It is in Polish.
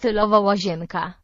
stylowa łazienka.